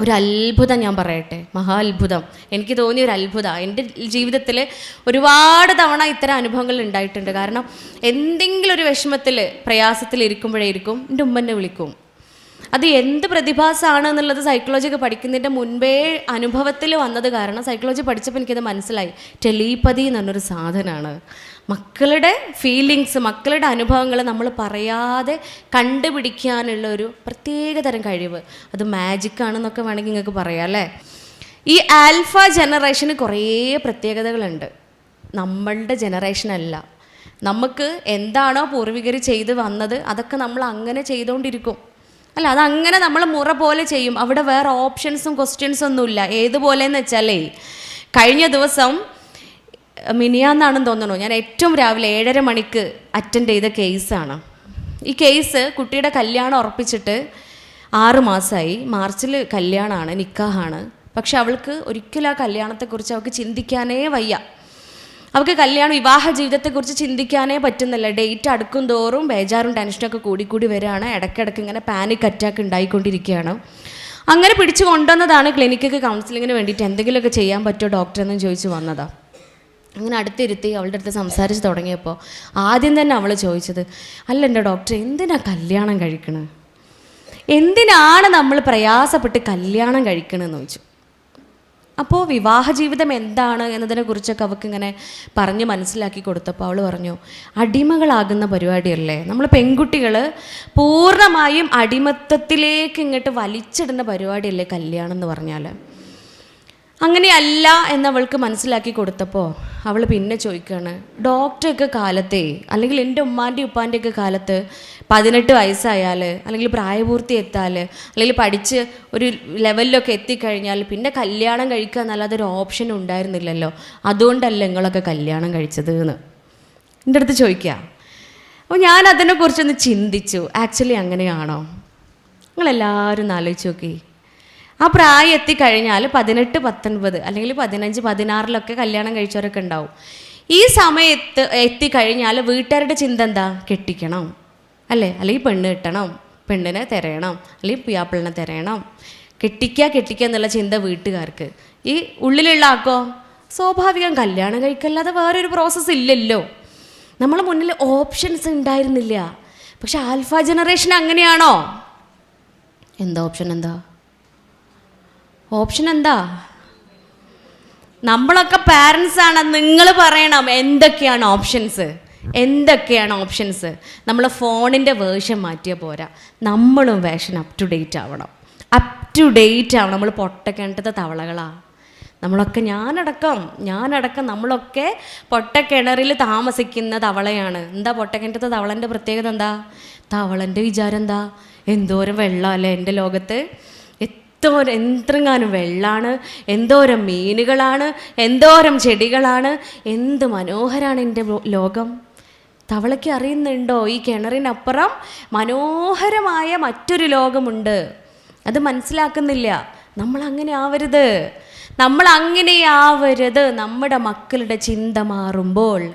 ഒരു അത്ഭുതം ഞാൻ പറയട്ടെ. മഹാ അത്ഭുതം എനിക്ക് തോന്നിയ ഒരു അത്ഭുതം എന്റെ ജീവിതത്തിൽ ഒരുപാട് തവണ ഇത്തരം അനുഭവങ്ങൾ ഉണ്ടായിട്ടുണ്ട്. കാരണം എന്തെങ്കിലും ഒരു വിഷമത്തിൽ പ്രയാസത്തിൽ ഇരിക്കുമ്പോഴേ ഇരിക്കും എന്റെ ഉമ്മനെ വിളിക്കും. അത് എന്ത് പ്രതിഭാസമാണ് എന്നുള്ളത് സൈക്കോളജി ഒക്കെ പഠിക്കുന്നതിന്റെ മുൻപേ അനുഭവത്തിൽ വന്നത് കാരണം സൈക്കോളജി പഠിച്ചപ്പോൾ എനിക്കത് മനസ്സിലായി. ടെലീപ്പതി എന്നൊരു സാധനമാണ് മക്കളുടെ ഫീലിങ്സ് മക്കളുടെ അനുഭവങ്ങൾ നമ്മൾ പറയാതെ കണ്ടുപിടിക്കാനുള്ള ഒരു പ്രത്യേക തരം കഴിവ്. അത് മാജിക് ആണെന്നൊക്കെ വേണമെങ്കിൽ നിങ്ങൾക്ക് പറയാം അല്ലേ? ഈ ആൽഫ ജനറേഷന് കുറേ പ്രത്യേകതകളുണ്ട്. നമ്മളുടെ ജനറേഷൻ അല്ല. നമുക്ക് എന്താണോ പൂർവികർ ചെയ്ത് വന്നത് അതൊക്കെ നമ്മൾ അങ്ങനെ ചെയ്തുകൊണ്ടിരിക്കും അല്ല അതങ്ങനെ നമ്മൾ മുറ പോലെ ചെയ്യും. അവിടെ വേറെ ഓപ്ഷൻസും ക്വസ്റ്റ്യൻസും ഒന്നുമില്ല. ഏതുപോലെയെന്ന് വെച്ചാലേ കഴിഞ്ഞ ദിവസം മിനിയാന്നാണെന്ന് തോന്നുന്നു. ഞാൻ ഏറ്റവും രാവിലെ ഏഴര മണിക്ക് അറ്റൻഡ് ചെയ്ത കേസാണ് ഈ കേസ് കുട്ടിയുടെ കല്യാണം ഉറപ്പിച്ചിട്ട് ആറ് മാസമായി മാർച്ചിൽ കല്യാണമാണ് നിക്കാഹാണ്. പക്ഷെ അവൾക്ക് ഒരിക്കലും ആ കല്യാണത്തെക്കുറിച്ച് അവൾക്ക് ചിന്തിക്കാനേ വയ്യ. അവൾക്ക് കല്യാണം വിവാഹ ജീവിതത്തെക്കുറിച്ച് ചിന്തിക്കാനേ പറ്റുന്നില്ല. ഡേറ്റ് അടുക്കും തോറും ബേജാറും ടെൻഷനൊക്കെ കൂടിക്കൂടി വരികയാണ്. ഇടയ്ക്കിടയ്ക്ക് ഇങ്ങനെ പാനിക് അറ്റാക്ക് ഉണ്ടായിക്കൊണ്ടിരിക്കുകയാണ്. അങ്ങനെ പിടിച്ചു കൊണ്ടുവന്നതാണ് ക്ലിനിക്കൊക്കെ കൗൺസിലിങ്ങിന് വേണ്ടിയിട്ട് എന്തെങ്കിലുമൊക്കെ ചെയ്യാൻ പറ്റുമോ ഡോക്ടർ എന്നും ചോദിച്ചു വന്നതാണ് അങ്ങനെ അടുത്തിരുത്തി അവളുടെ അടുത്ത് സംസാരിച്ച് തുടങ്ങിയപ്പോൾ ആദ്യം തന്നെ അവൾ ചോദിച്ചത് അല്ല എന്റെ ഡോക്ടർ എന്തിനാ കല്യാണം കഴിക്കണത് എന്തിനാണ് നമ്മൾ പ്രയാസപ്പെട്ട് കല്യാണം കഴിക്കണമെന്ന് ചോദിച്ചു. അപ്പോൾ വിവാഹ ജീവിതം എന്താണ് എന്നതിനെക്കുറിച്ചൊക്കെ അവൾക്ക് ഇങ്ങനെ പറഞ്ഞ് മനസ്സിലാക്കി കൊടുത്തപ്പോൾ അവൾ പറഞ്ഞു അടിമകളാകുന്ന പരിപാടിയല്ലേ? നമ്മൾ പെൺകുട്ടികൾ പൂർണമായും അടിമത്തത്തിലേക്ക് ഇങ്ങോട്ട് വലിച്ചിടുന്ന പരിപാടിയല്ലേ കല്യാണം എന്ന് പറഞ്ഞാൽ അങ്ങനെയല്ല എന്നവൾക്ക് മനസ്സിലാക്കി കൊടുത്തപ്പോൾ അവൾ പിന്നെ ചോദിക്കുകയാണ് ഡോക്ടറൊക്കെ കാലത്തെ അല്ലെങ്കിൽ എന്റെ ഉമ്മാന്റെ ഉപ്പാന്റെയൊക്കെ കാലത്ത് പതിനെട്ട് വയസ്സായാൽ അല്ലെങ്കിൽ പ്രായപൂർത്തി എത്താൽ അല്ലെങ്കിൽ പഠിച്ച് ഒരു ലെവലിലൊക്കെ എത്തിക്കഴിഞ്ഞാൽ പിന്നെ കല്യാണം കഴിക്കുക എന്നല്ലാതെ ഒരു ഓപ്ഷൻ ഉണ്ടായിരുന്നില്ലല്ലോ. അതുകൊണ്ടല്ല നിങ്ങളൊക്കെ കല്യാണം കഴിച്ചത് എന്ന്. എന്റെ അടുത്ത് ചോദിക്കുക അപ്പോൾ ഞാൻ അതിനെക്കുറിച്ചൊന്ന് ചിന്തിച്ചു. ആക്ച്വലി അങ്ങനെയാണോ? നിങ്ങളെല്ലാവരും ആലോചിച്ച് നോക്കി. ആ പ്രായം എത്തിക്കഴിഞ്ഞാൽ പതിനെട്ട് പത്തൊൻപത് അല്ലെങ്കിൽ പതിനഞ്ച് പതിനാറിലൊക്കെ കല്യാണം കഴിച്ചവരൊക്കെ ഉണ്ടാവും. ഈ സമയത്ത് എത്തിക്കഴിഞ്ഞാൽ വീട്ടുകാരുടെ ചിന്ത എന്താ? കെട്ടിക്കണം. അല്ലേ? അല്ലെങ്കിൽ പെണ്ണ് കിട്ടണം പെണ്ണിനെ തിരയണം അല്ലെങ്കിൽ പിയാപ്പിളിനെ തിരയണം. കെട്ടിക്കുക കെട്ടിക്കുക എന്നുള്ള ചിന്ത വീട്ടുകാർക്ക്. ഈ ഉള്ളിലുള്ള ആക്കോ? സ്വാഭാവികം കല്യാണം കഴിക്കല്ലാതെ വേറൊരു പ്രോസസ്സ് ഇല്ലല്ലോ. നമ്മളെ മുന്നിൽ ഓപ്ഷൻസ് ഉണ്ടായിരുന്നില്ല. പക്ഷെ ആൽഫ ജനറേഷൻ അങ്ങനെയാണോ? എന്താ ഓപ്ഷൻ എന്താ? ഓപ്ഷൻ എന്താ? നമ്മളൊക്കെ പാരൻസ് ആണ് നിങ്ങൾ പറയണം എന്തൊക്കെയാണ് ഓപ്ഷൻസ് എന്തൊക്കെയാണ് ഓപ്ഷൻസ് നമ്മൾ ഫോണിന്റെ വേർഷൻ മാറ്റിയ പോരാ. നമ്മളും വേഷൻ അപ് ടു ഡേറ്റ് ആവണം. അപ് ടു ഡേറ്റ് ആവണം. നമ്മൾ പൊട്ടക്കേണ്ടത് തവളകളാണ് നമ്മളൊക്കെ ഞാനടക്കം ഞാനടക്കം നമ്മളൊക്കെ പൊട്ടക്കിണറിൽ താമസിക്കുന്ന തവളയാണ്. എന്താ പൊട്ടക്കിണറ്റത്തെ തവളന്റെ പ്രത്യേകത എന്താ? തവളന്റെ വിചാരം എന്താ? എന്തോരം വെള്ളം അല്ലേ എന്റെ ലോകത്ത്? എന്തോരം എന്തെങ്ങാനും വെള്ളമാണ് എന്തോരം മീനുകളാണ് എന്തോരം ചെടികളാണ് എന്ത് മനോഹരാണ് എന്റെ ലോകം. തവളയ്ക്ക് അറിയുന്നുണ്ടോ? ഈ കിണറിനപ്പുറം മനോഹരമായ മറ്റൊരു ലോകമുണ്ട്. അത് മനസ്സിലാക്കുന്നില്ല. നമ്മൾ അങ്ങനെ ആവരുത്. നമ്മൾ അങ്ങനെ ആവരുത്. നമ്മുടെ മക്കളുടെ ചിന്ത മാറുമ്പോൾ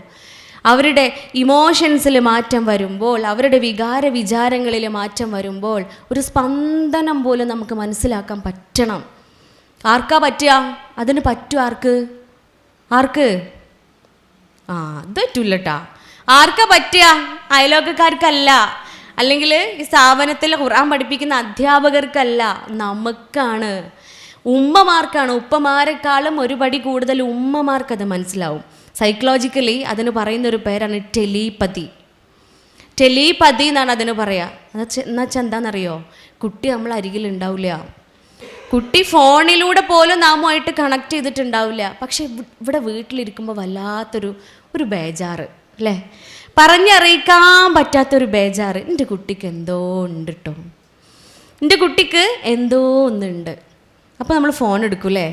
അവരുടെ ഇമോഷൻസിൽ മാറ്റം വരുമ്പോൾ അവരുടെ വികാര വിചാരങ്ങളിൽ മാറ്റം വരുമ്പോൾ ഒരു സ്പന്ദനം പോലും നമുക്ക് മനസ്സിലാക്കാൻ പറ്റണം. ആർക്കാ പറ്റുക? അതിന് പറ്റും ആർക്ക്? ആർക്ക്? ആ അത് പറ്റൂലട്ടാ. ആർക്കാ പറ്റുക? അയലോക്കക്കാർക്കല്ല അല്ലെങ്കിൽ ഈ സ്ഥാപനത്തിൽ ഖുർആൻ പഠിപ്പിക്കുന്ന അധ്യാപകർക്കല്ല. നമുക്കാണ്. ഉമ്മമാർക്കാണ്. ഉപ്പമാരെക്കാളും ഒരുപടി കൂടുതൽ ഉമ്മമാർക്കത് മനസ്സിലാവും. സൈക്കോളജിക്കലി അതിന് പറയുന്ന ഒരു പേരാണ് ടെലിപ്പതി. ടെലിപ്പതി എന്നാണ് അതിന് പറയുക എന്നാ വെച്ചാൽ എന്താണെന്നറിയോ കുട്ടി നമ്മൾ അരികിൽ ഉണ്ടാവില്ല കുട്ടി ഫോണിലൂടെ പോലും നാമുമായിട്ട് കണക്ട് ചെയ്തിട്ടുണ്ടാവില്ല പക്ഷെ ഇവ- ഇവിടെ വീട്ടിലിരിക്കുമ്പോൾ വല്ലാത്തൊരു ഒരു ബേജാറ് അല്ലേ? പറഞ്ഞറിയിക്കാൻ പറ്റാത്തൊരു ബേജാറ്. എന്റെ കുട്ടിക്ക് എന്തോ ഉണ്ട് കേട്ടോ എന്റെ കുട്ടിക്ക് എന്തോ ഒന്നുണ്ട്. അപ്പോൾ നമ്മൾ ഫോൺ എടുക്കൂലേ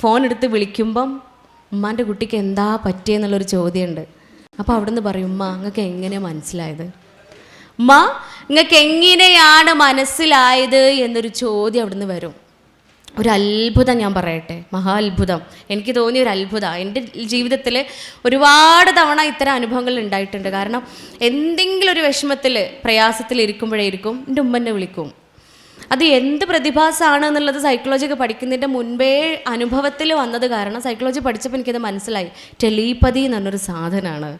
ഫോൺ എടുത്ത് വിളിക്കുമ്പം ഉമ്മാന്റെ കുട്ടിക്ക് എന്താ പറ്റിയെന്നുള്ളൊരു ചോദ്യമുണ്ട്. അപ്പോൾ അവിടുന്ന് പറയും ഉമ്മ നിങ്ങൾക്ക് എങ്ങനെയാണ് മനസ്സിലായത്? ഉമ്മ നിങ്ങൾക്ക് എങ്ങനെയാണ് മനസ്സിലായത്? എന്നൊരു ചോദ്യം അവിടുന്ന് വരും. ഒരു അത്ഭുതം ഞാൻ പറയട്ടെ മഹാ അത്ഭുതം എനിക്ക് തോന്നിയ ഒരു അത്ഭുതമാണ് എന്റെ ജീവിതത്തിൽ ഒരുപാട് തവണ ഇത്തരം അനുഭവങ്ങൾ ഉണ്ടായിട്ടുണ്ട്. കാരണം എന്തെങ്കിലും ഒരു വിഷമത്തിൽ പ്രയാസത്തിൽ ഇരിക്കുമ്പോഴേ ഇരിക്കും എന്റെ ഉമ്മനെ വിളിക്കും. അത് എന്ത് പ്രതിഭാസമാണ് എന്നുള്ളത് സൈക്കോളജി ഒക്കെ പഠിക്കുന്നതിന്റെ മുൻപേ അനുഭവത്തിൽ വന്നത് കാരണം സൈക്കോളജി പഠിച്ചപ്പോൾ എനിക്കത് മനസ്സിലായി. ടെലീപ്പതി എന്ന് പറഞ്ഞൊരു സാധനമാണ്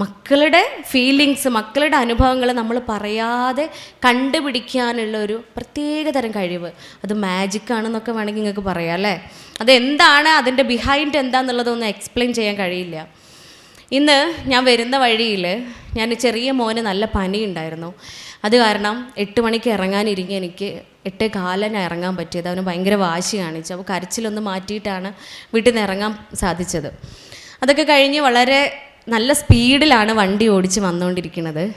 മക്കളുടെ ഫീലിങ്സ് മക്കളുടെ അനുഭവങ്ങൾ നമ്മൾ പറയാതെ കണ്ടുപിടിക്കാനുള്ള ഒരു പ്രത്യേക തരം കഴിവ്. അത് മാജിക് ആണെന്നൊക്കെ വേണമെങ്കിൽ നിങ്ങൾക്ക് പറയാം അല്ലേ? അതെന്താണ് അതിന്റെ ബിഹൈൻഡ് എന്താണെന്നുള്ളതൊന്നും എക്സ്പ്ലെയിൻ ചെയ്യാൻ കഴിയില്ല. ഇന്ന് ഞാൻ വരുന്ന വഴിയിൽ ഞാൻ ചെറിയ മോന് നല്ല പനി ഉണ്ടായിരുന്നു അത് കാരണം എട്ട് മണിക്ക് ഇറങ്ങാനിരിക്കെ എനിക്ക് എട്ടേ കാലന് ഇറങ്ങാൻ പറ്റിയത്. അവന് ഭയങ്കര വാശി കാണിച്ചു. അപ്പോൾ കരച്ചിലൊന്ന് മാറ്റിയിട്ടാണ് വീട്ടിൽ നിന്ന് ഇറങ്ങാൻ സാധിച്ചത്. അതൊക്കെ കഴിഞ്ഞ് വളരെ നല്ല സ്പീഡിലാണ് വണ്ടി ഓടിച്ച് വന്നുകൊണ്ടിരിക്കുന്നത്.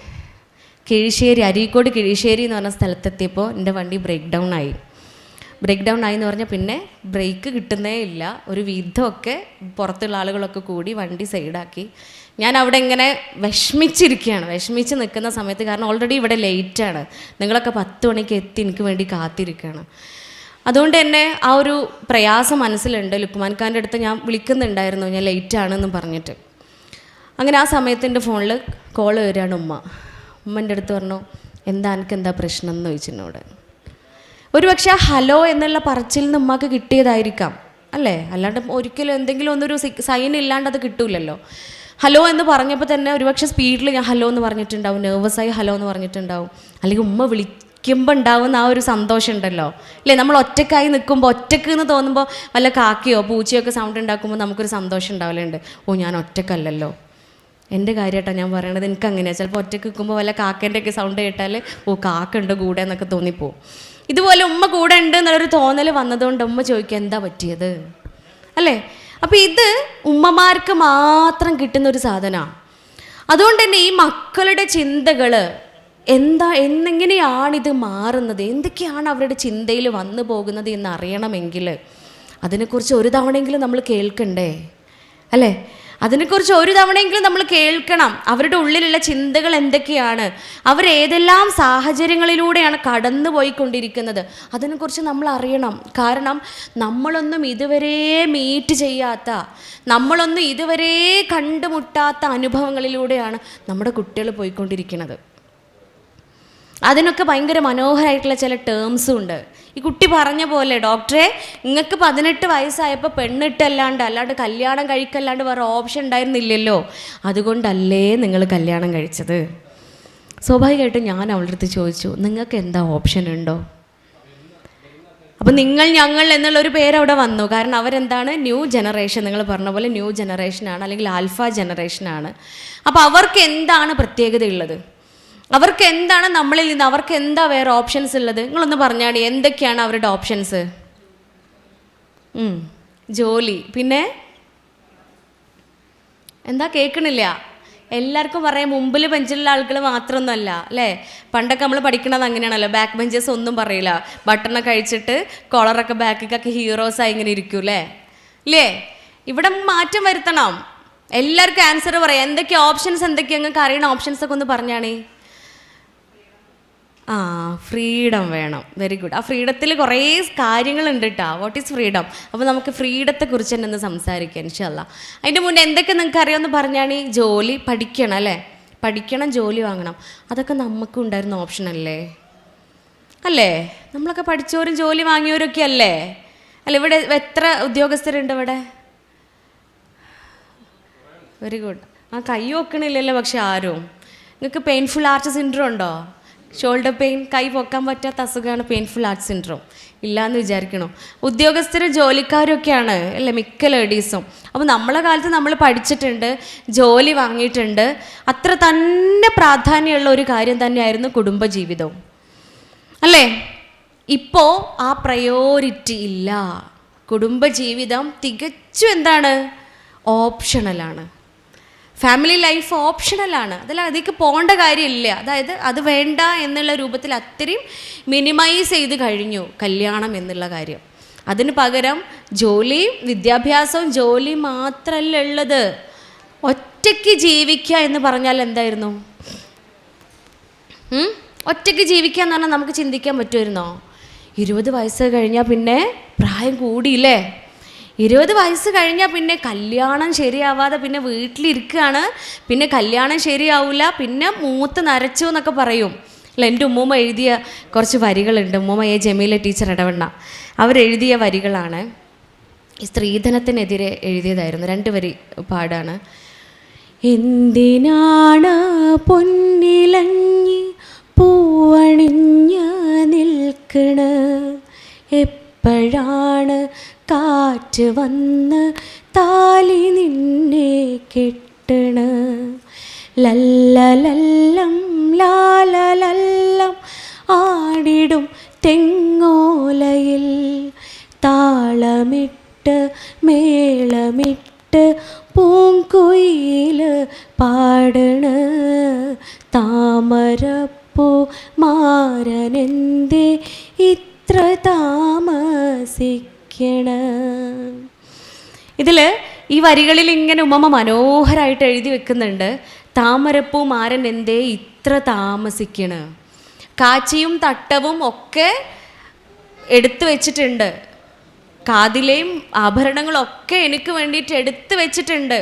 കിഴിശ്ശേരി അരീക്കോട് കിഴിശ്ശേരി എന്ന് പറഞ്ഞ സ്ഥലത്തെത്തിയപ്പോൾ എന്റെ വണ്ടി ബ്രേക്ക് ഡൗൺ ആയി. ബ്രേക്ക് ഡൗൺ ആയി എന്ന് പറഞ്ഞാൽ പിന്നെ ബ്രേക്ക് കിട്ടുന്നേ ഇല്ല. ഒരു വിധമൊക്കെ പുറത്തുള്ള ആളുകളൊക്കെ കൂടി വണ്ടി സൈഡാക്കി ഞാൻ അവിടെ ഇങ്ങനെ വിഷമിച്ചിരിക്കുകയാണ്. വിഷമിച്ച് നിൽക്കുന്ന സമയത്ത് കാരണം ഓൾറെഡി ഇവിടെ ലേറ്റാണ് നിങ്ങളൊക്കെ പത്ത് മണിക്ക് എത്തി എനിക്ക് വേണ്ടി കാത്തിരിക്കുകയാണ്. അതുകൊണ്ട് തന്നെ ആ ഒരു പ്രയാസം മനസ്സിലുണ്ട്. ലുക്മാൻ ഖാന്റെ അടുത്ത് ഞാൻ വിളിക്കുന്നുണ്ടായിരുന്നു. ഞാൻ ലേറ്റാണെന്ന് പറഞ്ഞിട്ട്. അങ്ങനെ ആ സമയത്ത് എന്റെ ഫോണിൽ കോൾ വരികയാണ് ഉമ്മ. ഉമ്മന്റെ അടുത്ത് പറഞ്ഞു എന്താ എനിക്ക് എന്താ പ്രശ്നം? എന്ന് ചോദിച്ചു എന്നോട്. ഒരു പക്ഷേ ഹലോ എന്നുള്ള പറച്ചിൽ നിന്ന് ഉമ്മക്ക് കിട്ടിയതായിരിക്കാം. അല്ലേ? അല്ലാണ്ട് ഒരിക്കലും എന്തെങ്കിലും ഒന്നൊരു സൈൻ ഇല്ലാണ്ട് അത് കിട്ടൂലല്ലോ. ഹലോ എന്ന് പറഞ്ഞപ്പോൾ തന്നെ ഒരുപക്ഷെ സ്പീഡിൽ ഞാൻ ഹലോ എന്ന് പറഞ്ഞിട്ടുണ്ടാവും. നെർവസായി ഹലോ എന്ന് പറഞ്ഞിട്ടുണ്ടാവും. അല്ലെങ്കിൽ ഉമ്മ വിളിക്കുമ്പോൾ ഉണ്ടാവുന്ന ആ ഒരു സന്തോഷം ഉണ്ടല്ലോ. അല്ലേ നമ്മൾ ഒറ്റക്കായി നിൽക്കുമ്പോൾ ഒറ്റയ്ക്ക് എന്ന് തോന്നുമ്പോൾ വല്ല കാക്കയോ പൂച്ചയോ ഒക്കെ സൗണ്ട് ഉണ്ടാക്കുമ്പോൾ നമുക്കൊരു സന്തോഷം ഉണ്ടാവലുണ്ട്. ഓ ഞാൻ ഒറ്റക്കല്ലല്ലോ എന്റെ കാര്യമായിട്ടാണ് ഞാൻ പറയണത് എനിക്ക് അങ്ങനെയാണ് ചിലപ്പോൾ ഒറ്റയ്ക്ക് നിൽക്കുമ്പോൾ വല്ല കാക്കേന്റെയൊക്കെ സൗണ്ട് കേട്ടാൽ ഓ കാക്ക ഉണ്ട് കൂടെ എന്നൊക്കെ തോന്നിപ്പോവും. ഇതുപോലെ ഉമ്മ കൂടെ ഉണ്ട് എന്നുള്ളൊരു തോന്നൽ വന്നതുകൊണ്ട് ഉമ്മ ചോദിക്കുക എന്താ പറ്റിയത്? അല്ലേ? അപ്പോൾ ഇത് ഉമ്മമാർക്ക് മാത്രം കിട്ടുന്ന ഒരു സാധനമാണ് അതുകൊണ്ട് തന്നെ ഈ മക്കളുടെ ചിന്തകൾ എന്താ എന്നെങ്ങനെയാണിത് മാറുന്നത്? എന്തൊക്കെയാണ് അവരുടെ ചിന്തയിൽ വന്നു പോകുന്നത് എന്ന് അറിയണമെങ്കിൽ അതിനെക്കുറിച്ച് ഒരു തവണയെങ്കിലും നമ്മൾ കേൾക്കണ്ടേ? അല്ലേ? അതിനെക്കുറിച്ച് ഒരു തവണയെങ്കിലും നമ്മൾ കേൾക്കണം. അവരുടെ ഉള്ളിലുള്ള ചിന്തകൾ എന്തൊക്കെയാണ്? അവർ ഏതെല്ലാം സാഹചര്യങ്ങളിലൂടെയാണ് കടന്നു പോയിക്കൊണ്ടിരിക്കുന്നത് അതിനെക്കുറിച്ച് നമ്മൾ അറിയണം. കാരണം നമ്മളൊന്നും ഇതുവരെ മീറ്റ് ചെയ്യാത്ത നമ്മളൊന്നും ഇതുവരെ കണ്ടുമുട്ടാത്ത അനുഭവങ്ങളിലൂടെയാണ് നമ്മുടെ കുട്ടികൾ പോയിക്കൊണ്ടിരിക്കുന്നത്. അതിനൊക്കെ ഭയങ്കര മനോഹരമായിട്ടുള്ള ചില ടേംസും ഉണ്ട്. ഈ കുട്ടി പറഞ്ഞ പോലെ ഡോക്ടറെ നിങ്ങൾക്ക് പതിനെട്ട് വയസ്സായപ്പോൾ പെണ്ണിട്ടല്ലാണ്ട് അല്ലാണ്ട് കല്യാണം കഴിക്കല്ലാണ്ട് വേറെ ഓപ്ഷൻ ഉണ്ടായിരുന്നില്ലല്ലോ. അതുകൊണ്ടല്ലേ നിങ്ങൾ കല്യാണം കഴിച്ചത്? സ്വാഭാവികമായിട്ടും ഞാൻ അവളുടെ അടുത്ത് ചോദിച്ചു നിങ്ങൾക്ക് എന്താ ഓപ്ഷൻ ഉണ്ടോ? അപ്പം നിങ്ങൾ ഞങ്ങൾ എന്നുള്ളൊരു പേര് അവിടെ വന്നു. കാരണം അവരെന്താണ്? ന്യൂ ജനറേഷൻ നിങ്ങൾ പറഞ്ഞ പോലെ ന്യൂ ജനറേഷനാണ് അല്ലെങ്കിൽ ആൽഫ ജനറേഷനാണ്. അപ്പോൾ അവർക്ക് എന്താണ് പ്രത്യേകതയുള്ളത്? അവർക്ക് എന്താണ് നമ്മളിൽ നിന്ന് അവർക്ക് എന്താ വേറെ ഓപ്ഷൻസ് ഉള്ളത്? നിങ്ങളൊന്ന് പറഞ്ഞാടി എന്തൊക്കെയാണ് അവരുടെ ഓപ്ഷൻസ് ജോലി. പിന്നെ? എന്താ കേൾക്കണില്ല എല്ലാവർക്കും പറയാം മുമ്പിൽ ബെഞ്ചിലുള്ള ആളുകൾ മാത്രമൊന്നുമല്ല അല്ലേ? പണ്ടൊക്കെ നമ്മൾ പഠിക്കണത് അങ്ങനെയാണല്ലോ ബാക്ക് ബെഞ്ചേഴ്സ് ഒന്നും പറയില്ല. ബട്ടണൊക്കെ കഴിച്ചിട്ട് കോളറൊക്കെ ബാക്കിക്കൊക്കെ ഹീറോസായി ഇങ്ങനെ ഇരിക്കും അല്ലേ? ഇല്ലേ? ഇവിടെ മാറ്റം വരുത്തണം. എല്ലാവർക്കും ആൻസർ പറയാം എന്തൊക്കെ ഓപ്ഷൻസ് എന്തൊക്കെയാ നിങ്ങൾക്ക് അറിയണ ഓപ്ഷൻസ് ഒക്കെ ഒന്ന് പറഞ്ഞാണേ ആ ഫ്രീഡം വേണം. വെരി ഗുഡ് ആ ഫ്രീഡത്തിൽ കുറേ കാര്യങ്ങളുണ്ട് കേട്ടോ വാട്ട് ഈസ് ഫ്രീഡം അപ്പോൾ നമുക്ക് ഫ്രീഡത്തെക്കുറിച്ച് തന്നെ ഒന്ന് സംസാരിക്കാം ഇൻഷല്ല അതിന്റെ മുന്നേ എന്തൊക്കെ നിങ്ങൾക്ക് അറിയാമെന്ന് പറഞ്ഞാണ് ഈ ജോലി പഠിക്കണം അല്ലേ? പഠിക്കണം ജോലി വാങ്ങണം. അതൊക്കെ നമുക്കും ഉണ്ടായിരുന്ന ഓപ്ഷൻ അല്ലേ? അല്ലേ? നമ്മളൊക്കെ പഠിച്ചവരും ജോലി വാങ്ങിയവരൊക്കെ അല്ലേ? അല്ല ഇവിടെ എത്ര ഉദ്യോഗസ്ഥരുണ്ട് ഇവിടെ? വെരി ഗുഡ് ആ കൈ വെക്കണില്ലല്ലോ പക്ഷെ ആരും. നിങ്ങൾക്ക് പെയിൻഫുൾ ആർച്ച് സിൻഡ്രോം ഉണ്ടോ? ഷോൾഡർ പെയിൻ കൈ പൊക്കാൻ പറ്റാത്ത അസുഖമാണ് പെയിൻഫുൾ ആർട്ട് സിൻഡ്രോം ഇല്ലയെന്ന് വിചാരിക്കണോ? ഉദ്യോഗസ്ഥരും ജോലിക്കാരൊക്കെയാണ് അല്ലേ മിക്ക ലേഡീസും അപ്പോൾ നമ്മളെ കാലത്ത് നമ്മൾ പഠിച്ചിട്ടുണ്ട് ജോലി വാങ്ങിയിട്ടുണ്ട്. അത്ര തന്നെ പ്രാധാന്യമുള്ള ഒരു കാര്യം തന്നെയായിരുന്നു കുടുംബജീവിതവും. അല്ലേ? ഇപ്പോൾ ആ പ്രയോറിറ്റി ഇല്ല. കുടുംബജീവിതം തികച്ചും എന്താണ്? ഓപ്ഷണലാണ് ഫാമിലി ലൈഫ് ഓപ്ഷണലാണ് അതിൽ അതിലേക്ക് പോകേണ്ട കാര്യമില്ല. അതായത് അത് വേണ്ട എന്നുള്ള രൂപത്തിൽ അത്രയും മിനിമൈസ് ചെയ്ത് കഴിഞ്ഞു കല്യാണം എന്നുള്ള കാര്യം. അതിന് പകരം ജോലിയും വിദ്യാഭ്യാസവും ജോലിയും മാത്രമല്ല ഉള്ളത് ഒറ്റയ്ക്ക് ജീവിക്കുക എന്ന് പറഞ്ഞാൽ എന്തായിരുന്നു? ഒറ്റയ്ക്ക് ജീവിക്കുക എന്ന് പറഞ്ഞാൽ നമുക്ക് ചിന്തിക്കാൻ പറ്റുമായിരുന്നോ? ഇരുപത് വയസ്സ് കഴിഞ്ഞാൽ പിന്നെ പ്രായം കൂടിയില്ലേ? ഇരുപത് വയസ്സ് കഴിഞ്ഞാൽ പിന്നെ കല്യാണം ശരിയാവാതെ പിന്നെ വീട്ടിലിരിക്കുകയാണ് പിന്നെ കല്യാണം ശരിയാവില്ല പിന്നെ മൂത്ത് നരച്ചു എന്നൊക്കെ പറയും. അല്ല എന്റെ ഉമ്മൂമ്മ എഴുതിയ കുറച്ച് വരികളുണ്ട്. ഉമ്മൂമ്മ എ ജമീല ടീച്ചർ ഇടവണ്ണ അവരെഴുതിയ വരികളാണ്. സ്ത്രീധനത്തിനെതിരെ എഴുതിയതായിരുന്നു. രണ്ട് വരി പാടാണ്. എന്തിനാണ് പൊന്നിലഞ്ഞി പൂവണിഞ്ഞ് നിൽക്കണ്? എപ്പോഴാണ് കാറ്റ് വന്ന് താലി നിന്നെ കെട്ടണ. ലല്ലലല്ലം ലാലലല്ലം ആടിടും തെങ്ങോലയിൽ. താളമിട്ട് മേളമിട്ട് പൂങ്കുയിൽ പാടണ. താമരപ്പൂ മാരനെന്തേ ഇത്ര താമസിക്കണ ഇതിൽ ഈ വരികളിൽ ഇങ്ങനെ ഉമ്മമ്മ മനോഹരമായിട്ട് എഴുതി വെക്കുന്നുണ്ട്. താമരപ്പൂ മാരൻ എന്തേ ഇത്ര താമസിക്കണ. കാച്ചിയും തട്ടവും ഒക്കെ എടുത്തു വെച്ചിട്ടുണ്ട്. കാതിലെയും ആഭരണങ്ങളൊക്കെ എനിക്ക് വേണ്ടിയിട്ട് എടുത്തു വെച്ചിട്ടുണ്ട്.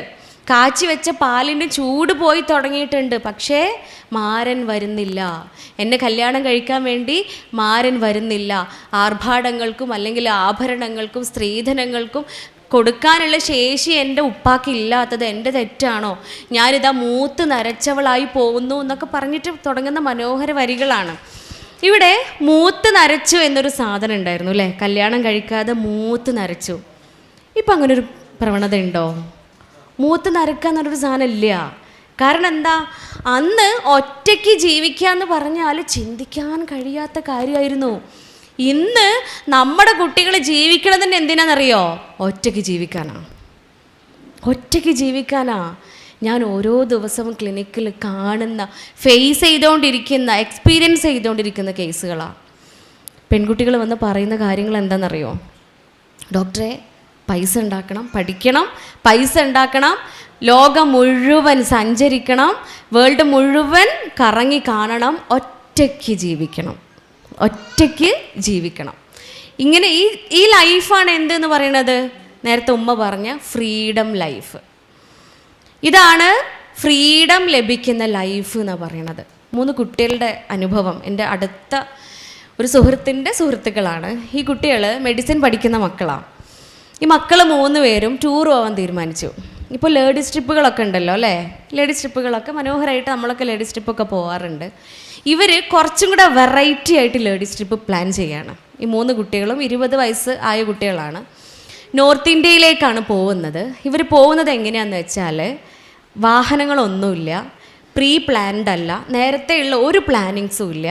കാച്ചി വെച്ച പാലിന്റെ ചൂട് പോയി തുടങ്ങിയിട്ടുണ്ട്. പക്ഷേ മാരൻ വരുന്നില്ല. എന്നെ കല്യാണം കഴിക്കാൻ വേണ്ടി മാരൻ വരുന്നില്ല. ആർഭാടങ്ങൾക്കും അല്ലെങ്കിൽ ആഭരണങ്ങൾക്കും സ്ത്രീധനങ്ങൾക്കും കൊടുക്കാനുള്ള ശേഷി എന്റെ ഉപ്പാക്ക് ഇല്ലാത്തത് എന്റെ തെറ്റാണോ? ഞാനിതാ മൂത്ത് നരച്ചവളായി പോകുന്നു എന്നൊക്കെ പറഞ്ഞിട്ട് തുടങ്ങുന്ന മനോഹര വരികളാണ്. ഇവിടെ മൂത്ത് നരച്ചു എന്നൊരു സാധനം ഉണ്ടായിരുന്നു അല്ലേ? കല്യാണം കഴിക്കാതെ മൂത്ത് നരച്ചു. ഇപ്പം അങ്ങനൊരു പ്രവണത ഉണ്ടോ മൂത്ത് നരക്കുക എന്നൊരു സാധനം ഇല്ല കാരണം എന്താ? അന്ന് ഒറ്റയ്ക്ക് ജീവിക്കുക എന്ന് പറഞ്ഞാൽ ചിന്തിക്കാൻ കഴിയാത്ത കാര്യമായിരുന്നു. ഇന്ന് നമ്മുടെ കുട്ടികൾ ജീവിക്കണതിന് എന്തിനാണെന്നറിയോ? ഒറ്റയ്ക്ക് ജീവിക്കാനാ. ഒറ്റയ്ക്ക് ജീവിക്കാനാ. ഞാൻ ഓരോ ദിവസവും ക്ലിനിക്കിൽ കാണുന്ന ഫേസ് ചെയ്തുകൊണ്ടിരിക്കുന്ന എക്സ്പീരിയൻസ് ചെയ്തുകൊണ്ടിരിക്കുന്ന കേസുകളാണ് പെൺകുട്ടികൾ വന്ന് പറയുന്ന കാര്യങ്ങൾ എന്താണെന്നറിയോ? ഡോക്ടറെ പൈസ ഉണ്ടാക്കണം പഠിക്കണം പൈസ ഉണ്ടാക്കണം ലോകം മുഴുവൻ സഞ്ചരിക്കണം വേൾഡ് മുഴുവൻ കറങ്ങി കാണണം ഒറ്റയ്ക്ക് ജീവിക്കണം ഒറ്റയ്ക്ക് ജീവിക്കണം. ഇങ്ങനെ ഈ ഈ ലൈഫാണ് എന്തെന്ന് പറയണത്? നേരത്തെ ഉമ്മ പറഞ്ഞ ഫ്രീഡം ലൈഫ് ഇതാണ് ഫ്രീഡം ലഭിക്കുന്ന ലൈഫ് എന്ന് പറയണത്. മൂന്ന് കുട്ടികളുടെ അനുഭവം. എന്റെ അടുത്ത ഒരു സുഹൃത്തിന്റെ സുഹൃത്തുക്കളാണ്. ഈ കുട്ടികൾ മെഡിസിൻ പഠിക്കുന്ന മക്കളാണ്. ഈ മക്കൾ മൂന്ന് പേരും ടൂർ പോകാൻ തീരുമാനിച്ചു. ഇപ്പോൾ ലേഡീസ് ട്രിപ്പുകളൊക്കെ ഉണ്ടല്ലോ അല്ലേ? ലേഡീസ് ട്രിപ്പുകളൊക്കെ മനോഹരമായിട്ട് നമ്മളൊക്കെ ലേഡീസ് ട്രിപ്പൊക്കെ പോകാറുണ്ട് ഇവർ കുറച്ചും കൂടെ വെറൈറ്റി ആയിട്ട് ലേഡീസ് ട്രിപ്പ് പ്ലാൻ ചെയ്യാണ്. ഈ മൂന്ന് കുട്ടികളും ഇരുപത് വയസ്സ് ആയ കുട്ടികളാണ്. നോർത്ത് ഇന്ത്യയിലേക്കാണ് പോകുന്നത്. ഇവർ പോകുന്നത് എങ്ങനെയാണെന്ന് വെച്ചാൽ വാഹനങ്ങളൊന്നുമില്ല പ്രീ പ്ലാൻഡ് അല്ല നേരത്തെയുള്ള ഒരു പ്ലാനിങ്സും ഇല്ല.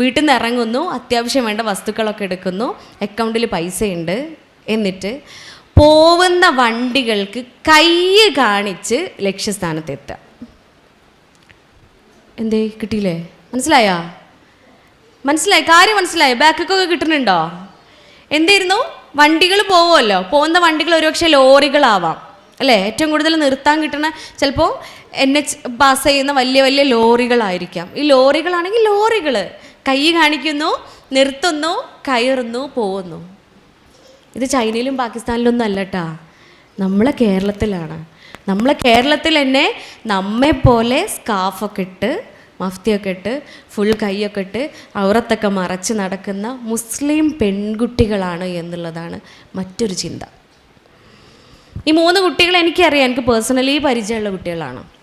വീട്ടിൽ നിന്ന് ഇറങ്ങുന്നു അത്യാവശ്യം വേണ്ട വസ്തുക്കളൊക്കെ എടുക്കുന്നു അക്കൗണ്ടിൽ പൈസയുണ്ട്. എന്നിട്ട് പോവുന്ന വണ്ടികൾക്ക് കൈ കാണിച്ച് ലക്ഷ്യസ്ഥാനത്ത് എത്തുക എന്തേ കിട്ടിയില്ലേ? മനസ്സിലായോ? മനസ്സിലായി? കാര്യം മനസ്സിലായി? ബാക്കൊക്കെ കിട്ടുന്നുണ്ടോ? എന്തായിരുന്നു വണ്ടികൾ പോവുമല്ലോ. പോകുന്ന വണ്ടികൾ ഒരുപക്ഷെ ലോറികളാവാം. അല്ലേ? ഏറ്റവും കൂടുതൽ നിർത്താൻ കിട്ടുന്ന ചിലപ്പോൾ എൻ എച്ച് പാസ് ചെയ്യുന്ന വലിയ വലിയ ലോറികളായിരിക്കാം. ഈ ലോറികളാണെങ്കിൽ ലോറികൾ കൈ കാണിക്കുന്നു നിർത്തുന്നു കയറുന്നു പോകുന്നു. ഇത് ചൈനയിലും പാകിസ്ഥാനിലും ഒന്നും അല്ലട്ടാ. നമ്മളെ കേരളത്തിലാണ്. നമ്മളെ കേരളത്തിൽ തന്നെ നമ്മെ പോലെ സ്കാഫൊക്കെ ഇട്ട് മഫ്തിയൊക്കെ ഇട്ട് ഫുൾ കൈയൊക്കെ ഇട്ട് ഔറത്തൊക്കെ മറച്ച് നടക്കുന്ന മുസ്ലിം പെൺകുട്ടികളാണ് എന്നുള്ളതാണ് മറ്റൊരു ചിന്ത. ഈ മൂന്ന് കുട്ടികൾ എനിക്കറിയാം. എനിക്ക് പേഴ്സണലി പരിചയമുള്ള കുട്ടികളാണ്.